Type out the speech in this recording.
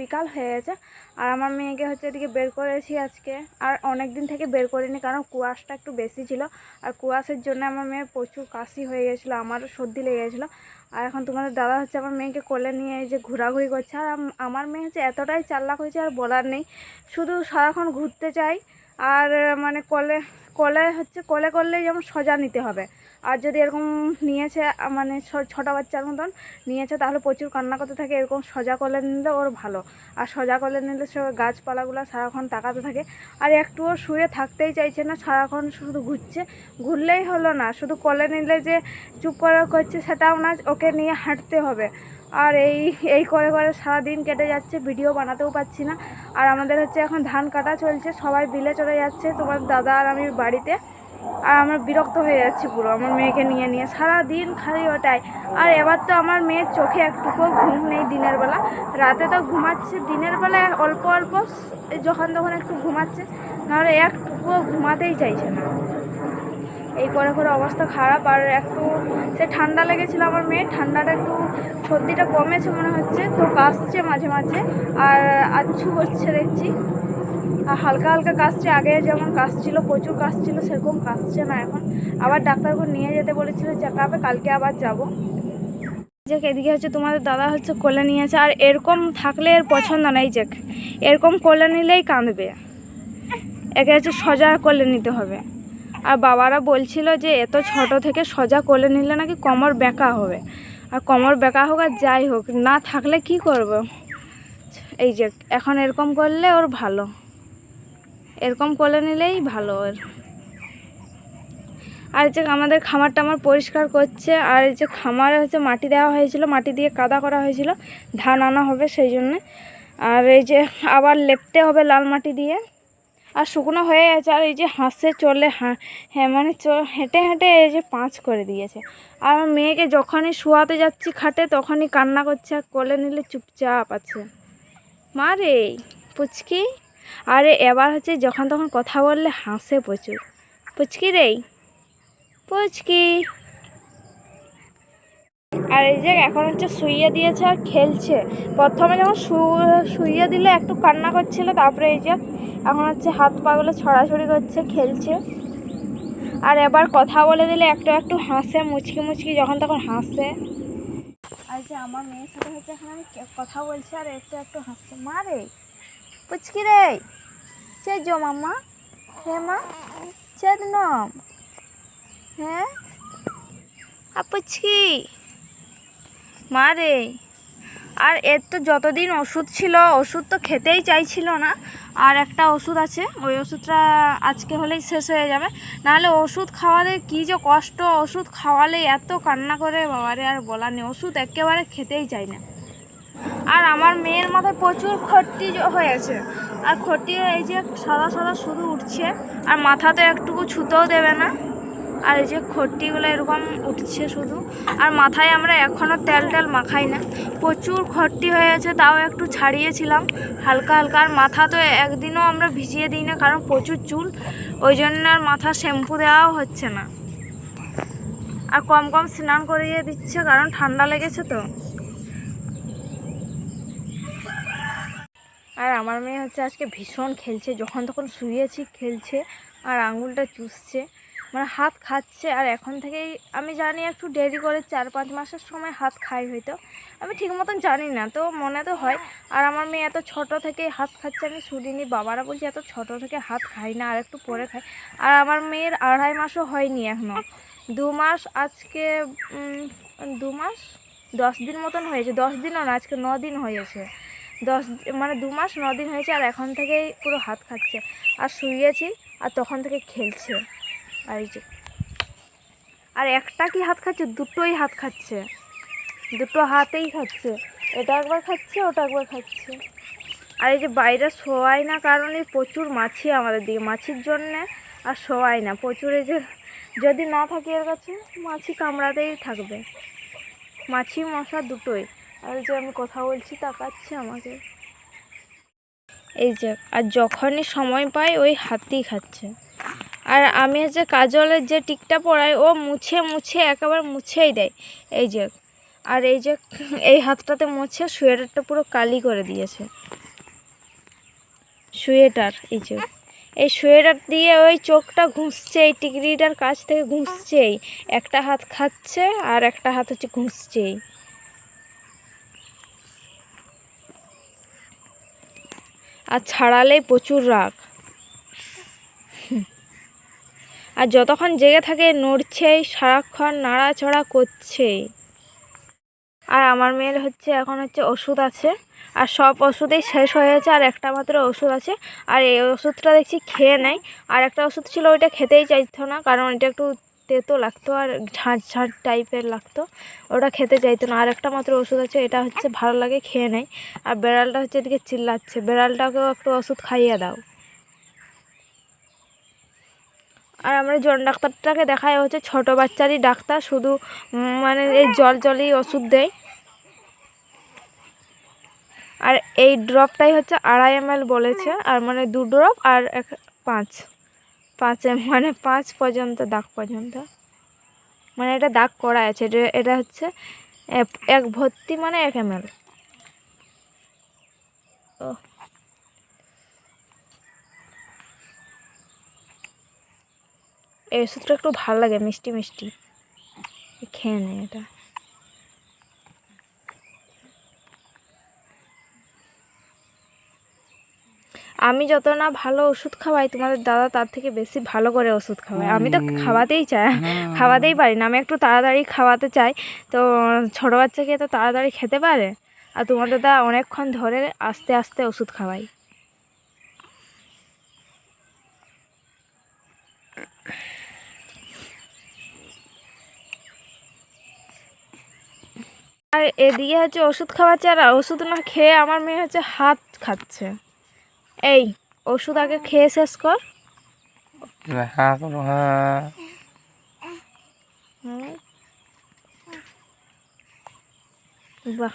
বিকাল হয়ে গেছে। আর আমার মেয়েকে হচ্ছে এদিকে বের করেছি আজকে। আর অনেক দিন থেকে বের করিনি কারণ কুয়াশটা একটু বেশি ছিল। আর কুয়াশের জন্য আমার মেয়ের প্রচুর কাশি হয়ে গেছিল আমারও সর্দি লেগে গেছিল। আর এখন তোমাদের দাদা হচ্ছে আমার মেয়েকে কোলে নিয়ে যে ঘোরাঘুরি করছে। আর আমার মেয়ে হচ্ছে এতটাই চাল্লাক হয়েছে আর বলার নেই। শুধু সারাক্ষণ ঘুরতে চাই। আর মানে কোলে কোলে হচ্ছে কোলে করলেই যেমন সোজা নিতে হবে। আর যদি এরকম নিয়েছে মানে ছোটো বাচ্চার মতন নিয়েছে, তাহলে প্রচুর কান্না করতে থাকে, এরকম সোজা করলে নিলে ওর ভালো। আর সোজা করলে নিলে সব গাছপালাগুলো সারাক্ষণ তাকাতে থাকে। আর একটুও শুয়ে থাকতেই চাইছে না, সারাক্ষণ শুধু ঘুরছে। ঘুরলেই হলো না, শুধু কলে নিলে যে চুপ করে করছে, সেটাও না, ওকে নিয়ে হাঁটতে হবে। আর এই এই করে করে সারাদিন কেটে যাচ্ছে ভিডিও বানাতেও পাচ্ছি না। আর আমাদের হচ্ছে এখন ধান কাটা চলছে, সবাই বিলে চলে যাচ্ছে, তোমার দাদা আর আমি বাড়িতে। আর আমরা বিরক্ত হয়ে যাচ্ছি পুরো। আমার মেয়েকে নিয়ে নিয়ে সারা দিন খালি ওটাই। আর এবার তো আমার মেয়ের চোখে একটুকুও ঘুম নেই দিনের বেলা। রাতে তো ঘুমাচ্ছে, দিনের বেলা অল্প অল্প যখন তখন একটু ঘুমাচ্ছে, নাহলে একটুকুও ঘুমাতেই চাইছে না। এই করে করে অবস্থা খারাপ। আর একটু সে ঠান্ডা লেগেছিল আমার মেয়ের, ঠান্ডাটা একটু সর্দিটা কমেছে মনে হচ্ছে। তো কাশছে মাঝে মাঝে। আর আচ্ছু হচ্ছে দেখছি। হালকা হালকা কাশছে আগে যেমন কাশছিল প্রচুর কাশছিল সেরকম কাশছে না এখন। আবার ডাক্তারকে নিয়ে যেতে বলেছিল চেক আপে কালকে আবার যাব। যে এদিকে হচ্ছে তোমাদের দাদা হচ্ছে কোলে নিয়েছে আর এরকম থাকলে এর পছন্দ নেই যে এরকম কোলে নিলেই কাঁদবে। একে হচ্ছে সোজা কোলে নিতে হবে। আর বাবারা বলছিল যে, এত ছোট থেকে সোজা কোলে নিলে নাকি কোমর বেঁকা হবে। আর কোমর বেঁকা হোক আর যাই হোক, না থাকলে কি করব? এই যে এখন এরকম করলে ওর ভালো। এরকম করে নিলেই ভালো আর যে আমাদের খামার টামার পরিষ্কার করছে, আর যে খামারে হচ্ছে মাটি দেওয়া হয়েছিল, মাটি দিয়ে কাদা করা হয়েছিল, ধান আনা হবে সেই জন্যে। আর এই যে আবার লেপতে হবে লাল মাটি দিয়ে। আর শুকনো হয়ে গেছে, আর এই যে হাঁসে চলে হ্যাঁ মানে হেঁটে হেঁটে এই যে পাঁচ করে দিয়েছে। আর আমার মেয়েকে যখনই শোয়াতে যাচ্ছি খাটে, তখনই কান্না করছে, আর কোলে নিলে চুপচাপ আছে। মা রে, পুচকি। আরে এবার হচ্ছে যখন তখন কথা বললে হাসে প্রচুর। পুচকি রে। পুচকি। আর এই যে এখন হচ্ছে শুইয়ে দিয়েছে আর খেলছে। প্রথমে যখন শুইয়ে দিলে একটু কান্না করছিল, তারপরে এই যে এখন হচ্ছে হাত পাগুলো ছড়াছড়ি করছে, খেলছে। আর এবার কথা বলে দিলে একটু একটু হাসে, মুচকি মুচকি যখন তখন হাসে। আর যে আমার মেয়ের সাথে হচ্ছে এখন আমি কথা বলছি আর একটু একটু হাসছে। মা রে। পুচকি রে চে জো মাম্মা। হে মা চেদ নম হ্যাঁ আর পুচকি। মা রে, আর এর তো যতদিন ওষুধ ছিল, ওষুধ তো খেতেই চাইছিল না। আর একটা ওষুধ আছে, ওই ওষুধটা আজকে হলেই শেষ হয়ে যাবে। নাহলে ওষুধ খাওয়ালে কী যে কষ্ট, ওষুধ খাওয়ালে এত কান্না করে, বাবারে আর বলার নেই। ওষুধ একেবারে খেতেই চাই না। আর আমার মেয়ের মাথায় প্রচুর জ- হয়েছে। আর খট্টি এই যে সাদা সাদা শুধু উঠছে, আর মাথাতে একটুকু ছুতেও দেবে না। আর এই যে খট্টিগুলো এরকম উঠছে শুধু। আর মাথায় আমরা এখনও তেল টেল মাখাই না। প্রচুর খট্টি হয়ে গেছে তাও একটু ছাড়িয়েছিলাম। হালকা হালকা, আর মাথা তো একদিনও আমরা ভিজিয়ে দিই না, কারণ প্রচুর চুল। ওই জন্য আর মাথা শ্যাম্পু দেওয়াও হচ্ছে না। আর কম কম স্নান করিয়ে দিচ্ছে, কারণ ঠান্ডা লেগেছে তো। আর আমার মেয়ে হচ্ছে আজকে ভীষণ খেলছে, যখন তখন শুয়েছি, খেলছে আর আঙুলটা চুষছে মানে হাত খাচ্ছে। আর এখন থেকেই আমি জানি একটু দেরি করে চার পাঁচ মাসের সময় হাত খাই হয়তো, আমি ঠিক মতন জানি না, তো মনে তো হয়। আর আমার মেয়ে এত ছোট থেকে হাত খাচ্ছে, আমি শুনিনি, বাবারা বলছে এত ছোট থেকে হাত খাই না, আর একটু পরে খাই আর আমার মেয়ের আড়াই মাসও হয়নি এখনও দু মাস আজকে দু মাস? দশ দিন মতন হয়েছে, দশ দিনও না, আজকে ন দিন হয়েছে। দশ মানে দু মাস, ন দিন হয়েছে আর এখন থেকেই পুরো হাত খাচ্ছে। আর শুয়েছি আর তখন থেকে খেলছে। আর এই যে আর একটা কি হাত খাচ্ছে? দুটোই হাত খাচ্ছে। দুটো হাতেই খাচ্ছে। এটা একবার খাচ্ছে, ওটা একবার খাচ্ছে। আর এই যে বাইরে শোয়াই না কারণে প্রচুর মাছি আমাদের দিকে। মাছির জন্যে আর শোয়াই না। প্রচুর এই যে যদি না থাকে এর কাছে, মাছি কামড়াতেই থাকবে। মাছি মশা দুটোই। আর যে আমি কথা বলছি, তাকাচ্ছে আমাকে। এই যে, আর যখনই সময় পাই ওই হাতেই খাচ্ছে। আর আমি হচ্ছে কাজলের যে টিকটা পরাই, ও মুছে মুছে একেবারে মুছেই দেয়। এই যে, আর এই যে এই হাতটাতে মুছে সোয়েটারটা পুরো কালি করে দিয়েছে। সোয়েটার, এই যে, এই সোয়েটার দিয়ে ওই চোখটা ঘুষছে, এই টিকরিটার কাছ থেকে ঘুষছেই। একটা হাত খাচ্ছে আর একটা হাত হচ্ছে ঘুষছেই। আর ছাড়ালেই প্রচুর রাগ। আর যতক্ষণ জেগে থাকে, নড়ছেই, সারাক্ষণ নাড়াচড়া করছেই। আর আমার মেয়ের হচ্ছে, এখন হচ্ছে ওষুধ আছে। আর সব ওষুধেই শেষ হয়ে গেছে, আর একটা মাত্র ওষুধ আছে। আর এই ওষুধটা দেখছি খেয়ে নেয় আর একটা ওষুধ ছিল, ওইটা খেতেই চাইতো না, কারণ এটা একটু তেতো লাগতো আর ঝাঁঝ ঝাঁঝ টাইপের লাগতো। ওটা খেতে চাইতো না। আর একটা মাত্র ওষুধ আছে, এটা হচ্ছে ভালো লাগে, খেয়ে নেয়। আর বেড়ালটা হচ্ছে এদিকে চিল্লাচ্ছে। বেড়ালটাকেও একটু ওষুধ খাইয়ে দাও। আর আমরা জন ডাক্তারটাকে দেখাই হচ্ছে ছোট বাচ্চারই ডাক্তার, শুধু মানে এই জল জলই ওষুধ দেয়। আর এই ড্রপটাই হচ্ছে আড়াই এম বলেছে, আর মানে দু ড্রপ আর এক পাঁচ। পাঁচ মানে পাঁচ পর্যন্ত, দাগ পর্যন্ত। মানে এটা দাগ করা আছে, এটা এটা হচ্ছে এক- ভর্তি মানে এক এম এল। ও। এই ওষুধটা একটু ভালো লাগে, মিষ্টি মিষ্টি। খেয়ে নেয় এটা। আমি যত না ভালো ওষুধ খাওয়াই তোমাদের দাদা তার থেকে বেশি ভালো করে ওষুধ খাওয়াই আমি তো খাওয়াতেই চাই খাওয়াতেই পারি না। আমি একটু তাড়াতাড়ি খাওয়াতে চাই তো ছোটো বাচ্চাকে তো তাড়াতাড়ি খেতে পারে? আর তোমাদের দাদা অনেকক্ষণ ধরে আস্তে আস্তে ওষুধ খাওয়াই আর এদিকে হচ্ছে ওষুধ খাওয়াচ্ছে আর ওষুধ না খেয়ে আমার মেয়ে হচ্ছে হাত খাচ্ছে। এই ওষুধ আগে খেয়ে শেষ কর। হ্যাঁ বাহ।